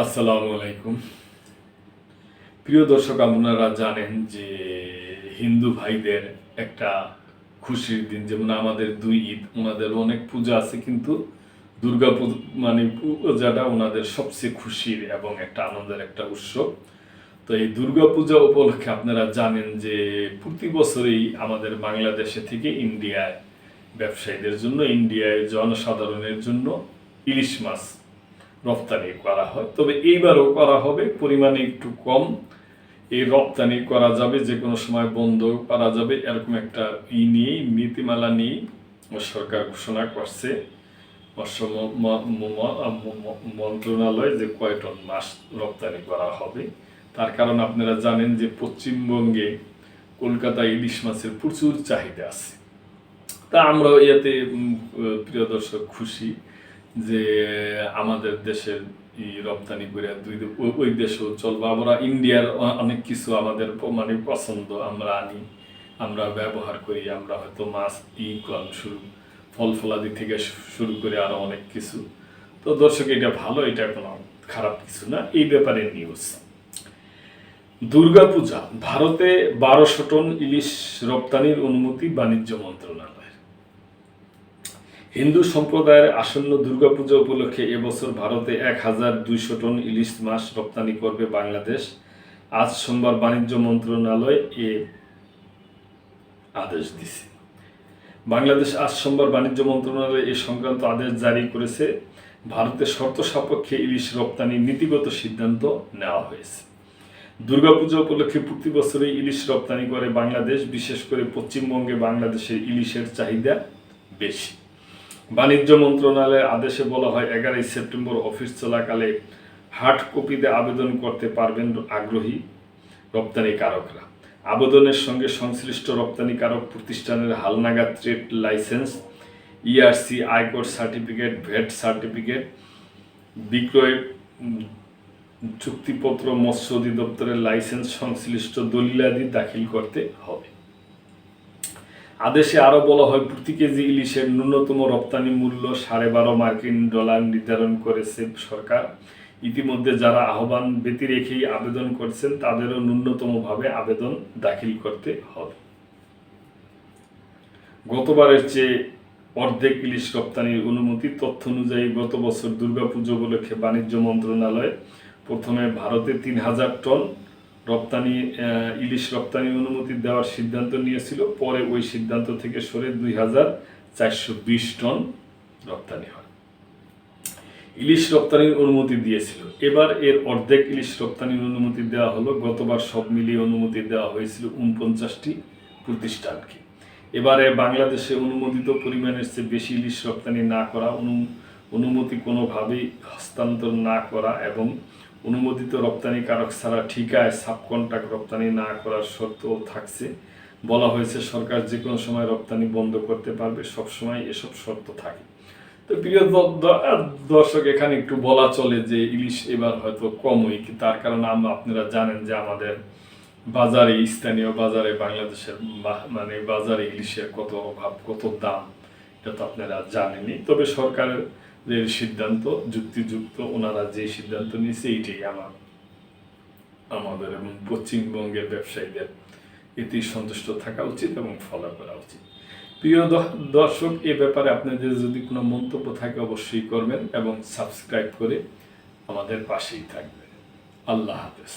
আসসালামু আলাইকুম। প্রিয় দর্শক, আপনারা জানেন যে হিন্দু ভাইদের একটা খুশির দিন। যেমন আমাদের দুই ঈদ ওনাদের অনেক পূজা আছে, কিন্তু দুর্গা মানে পূজাটা ওনাদের সবচেয়ে খুশির এবং একটা আনন্দের একটা উৎসব তো এই দুর্গা পূজা উপলক্ষে আপনারা জানেন যে প্রতি বছরেই আমাদের বাংলাদেশে থেকে ইন্ডিয়ায় ব্যবসায়ীদের জন্য, ইন্ডিয়ায় জনসাধারণের জন্য ইলিশ মাছ রপ্তানি করা হয়। তবে এইবারও করা হবে, পরিমাণে একটু কম। এই রপ্তানি করা যাবে, যে কোনো সময় বন্ধ করা যাবে, এরকম একটা ই নিয়েই, নীতিমালা নিয়ে সরকার ঘোষণা করছে। মন্ত্রণালয় যে কয় টন রপ্তানি করা হবে, তার কারণ আপনারা জানেন যে পশ্চিমবঙ্গে কলকাতা ইলিশ মাছের প্রচুর চাহিদা আছে। তা আমরা ইয়াতে প্রিয় দর্শক খুশি। যে আমাদের দেশের রপ্তানি করে দুই ওই- দেশেও চলবো। আমরা ইন্ডিয়ার অনেক কিছু আমাদের মানে পছন্দ আমরা আনি, আমরা ব্যবহার করি, আমরা হয়তো মাছ ই কম শুরু, ফল ফলাদি থেকে শুরু করে আরও অনেক কিছু। তো দর্শক, এটা ভালো, এটা কোনো খারাপ কিছু না। এই ব্যাপারে নিউজ দুর্গাপূজা, ভারতে বারোশো টন ইলিশ রপ্তানির অনুমতি বাণিজ্য মন্ত্রণালয়ের হিন্দু সম্প্রদায়ের আসন্ন দুর্গাপূজা উপলক্ষে এবছর ভারতে এক হাজার দুইশো টন ইলিশ মাছ রপ্তানি করবে বাংলাদেশ। আজ সোমবার বাণিজ্য মন্ত্রণালয় এ আদেশ দিছে। বাংলাদেশ আজ সোমবার বাণিজ্য মন্ত্রণালয় এ সংক্রান্ত আদেশ জারি করেছে। ভারতের শর্ত সাপেক্ষে ইলিশ রপ্তানি নীতিগত সিদ্ধান্ত নেওয়া হয়েছে। দুর্গাপূজা উপলক্ষে প্রতি বছরই ইলিশ রপ্তানি করে বাংলাদেশ। বিশেষ করে পশ্চিমবঙ্গে বাংলাদেশের ইলিশের চাহিদা বেশি। বাণিজ্য মন্ত্রণালয়ের আদেশে বলা হয়, এগারোই সেপ্টেম্বর অফিস চলাকালে হার্ড কপিতে আবেদন করতে পারবেন আগ্রহী রপ্তানিকারকরা আবেদনের সঙ্গে সংশ্লিষ্ট রপ্তানিকারক প্রতিষ্ঠানের হালনাগাদ ট্রেড লাইসেন্স, ইআরসি, আয়কর সার্টিফিকেট ভ্যাট সার্টিফিকেট, বিক্রয় চুক্তিপত্র, মৎস্য অধিদপ্তরের লাইসেন্স, সংশ্লিষ্ট দলিলাদি দাখিল করতে হবে। আদেশে আরও বলা হয়, প্রতি কেজি ইলিশের ন্যূনতম রপ্তানি মূল্য সাড়ে বারো মার্কিন ডলার নির্ধারণ করেছে সরকার। ইতিমধ্যে যারা আহ্বান ব্যতি রেখেই আবেদন করছেন, তাদেরও ন্যূনতমভাবে আবেদন দাখিল করতে হবে। গতবারের চেয়ে অর্ধেক ইলিশ রপ্তানির অনুমতি, তথ্য অনুযায়ী গত বছর দুর্গাপুজো উপলক্ষে বাণিজ্য মন্ত্রণালয় প্রথমে ভারতে তিন হাজার টন রপ্তানি ইলিশ রপ্তানি অনুমতি দেওয়ার সিদ্ধান্ত নিয়েছিল। পরে ওই সিদ্ধান্ত থেকে সরে দুই হাজার চারশো বিশ টন রপ্তানি হয়। ইলিশ রপ্তানির অনুমতি দিয়েছিল। এবার এর অর্ধেক ইলিশ রপ্তানির অনুমতি দেওয়া হলো। গতবার সব মিলিয়ে অনুমতি দেওয়া হয়েছিল উনপঞ্চাশটি প্রতিষ্ঠানকে। এবারে বাংলাদেশে অনুমোদিত পরিমাণের চেয়ে বেশি ইলিশ রপ্তানি না করা, অনু- অনুমতি কোনোভাবেই হস্তান্তর না করা এবং অনুমোদিত রপ্তানিকারক ছাড়া ঠিকায় সাবকন্ট্রাক্ট রপ্তানি না করার শর্তও থাকছে। বলা হয়েছে, সরকার যে কোনো সময় রপ্তানি বন্ধ করতে পারবে সব সময় এসব শর্ত থাকে। তো প্রিয় দর্শক, এখানে একটু বলা চলে যে ইলিশ এবার হয়তো কমই তার কারণ আমরা আপনারা জানেন যে আমাদের বাজারে, স্থানীয় বাজারে, বাংলাদেশের মানে বাজারে ইলিশের কত অভাব, কত দাম, এটা তো আপনারা জানেনই। তবে সরকারের যে সিদ্ধান্ত, যুক্তিযুক্ত ওনারা যে সিদ্ধান্ত নিয়েছে এইটাই আমার, আমাদের এবং পশ্চিমবঙ্গের ব্যবসায়ীদের। এতেই সন্তুষ্ট থাকা উচিত এবং ফলো করা উচিত। প্রিয় দর্শক, এ ব্যাপারে আপনাদের যদি কোনো মন্তব্য থাকে, অবশ্যই করবেন এবং সাবস্ক্রাইব করে আমাদের পাশেই থাকবেন। আল্লাহ হাফেজ।